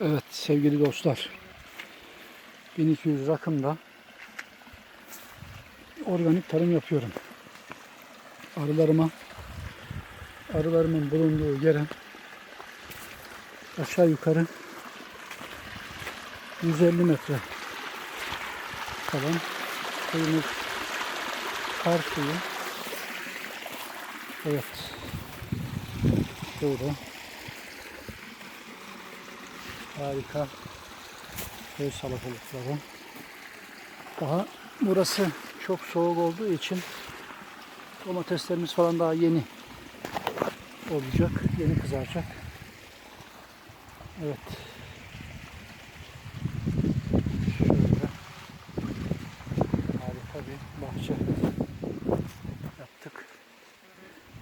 Evet sevgili dostlar. 1200 rakımda organik tarım yapıyorum. Arılarıma arılarımın bulunduğu yere aşağı yukarı 150 metre kalan suyumuz kar suyu. Evet. Burada harika köy salatalıkları. Daha burası çok soğuk olduğu için domateslerimiz falan daha yeni olacak. Yeni kızaracak. Evet. Şöyle harika bir bahçe yaptık.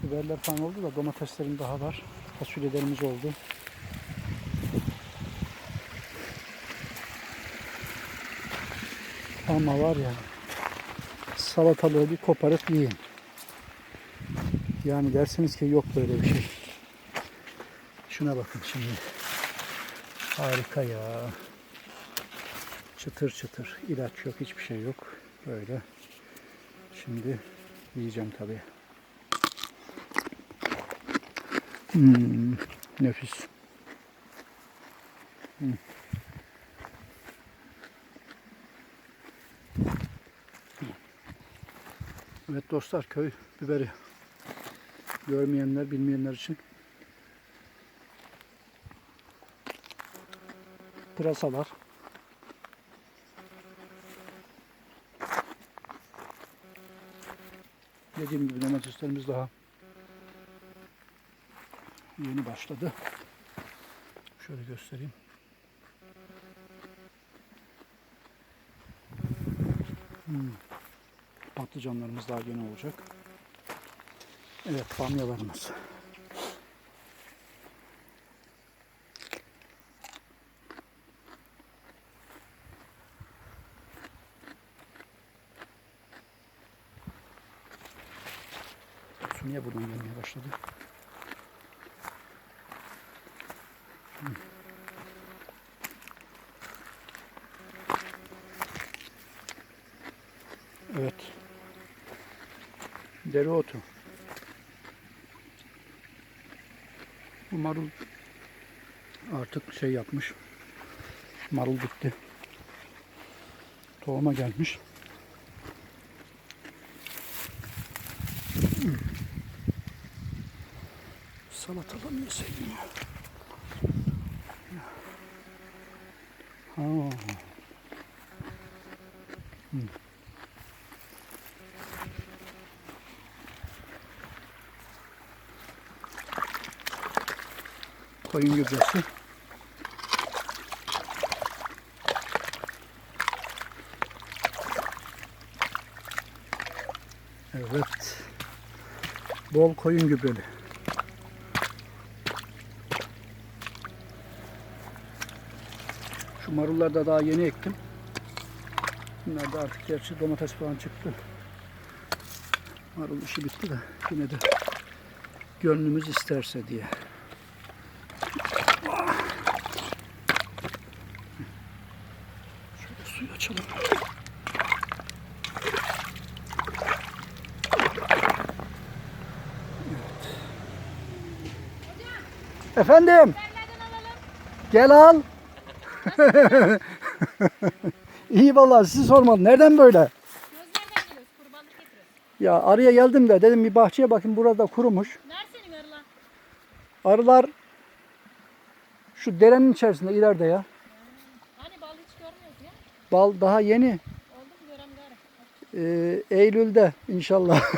Biberler falan oldu da domateslerim daha var. Fasulyelerimiz oldu. Ama var ya salatalığı bir koparıp yiyin. Yani dersiniz ki yok böyle bir şey. Şuna bakın şimdi. Harika ya. Çıtır çıtır. İlaç yok, hiçbir şey yok. Böyle. Şimdi yiyeceğim tabii. Hmm, nefis. Hmm. Evet dostlar köy biberi görmeyenler bilmeyenler için pırasalar dediğim gibi domateslerimiz daha yeni başladı. Şöyle göstereyim. Hmm. Patlıcanlarımız daha yeni olacak. Evet, bamyalarımız. Su niye buradan gelmeye başladı? Hmm. Evet. Dereotu. Bu marul artık şey yapmış. Marul bitti. Tohuma gelmiş. Salatalı mı yeseydim ya? Ha. Hmm. Koyun gübresi. Evet. Bol koyun gübreli. Şu marulları da daha yeni ektim. Bunlar da artık gerçi domates falan çıktı. Marul işi bitti de yine de gönlümüz isterse diye. Şöyle suyu açalım. Evet. Efendim. Gel al. İyi vallahi sizi sormadım. Nereden böyle? Ya araya geldim de dedim bir bahçeye bakayım burada kurumuş. Nerede senin arılan? Arılar şu derenin içerisinde ileride ya. Hani bal hiç görmüyoruz ya. Bal daha yeni. Ee, Eylül'de inşallah.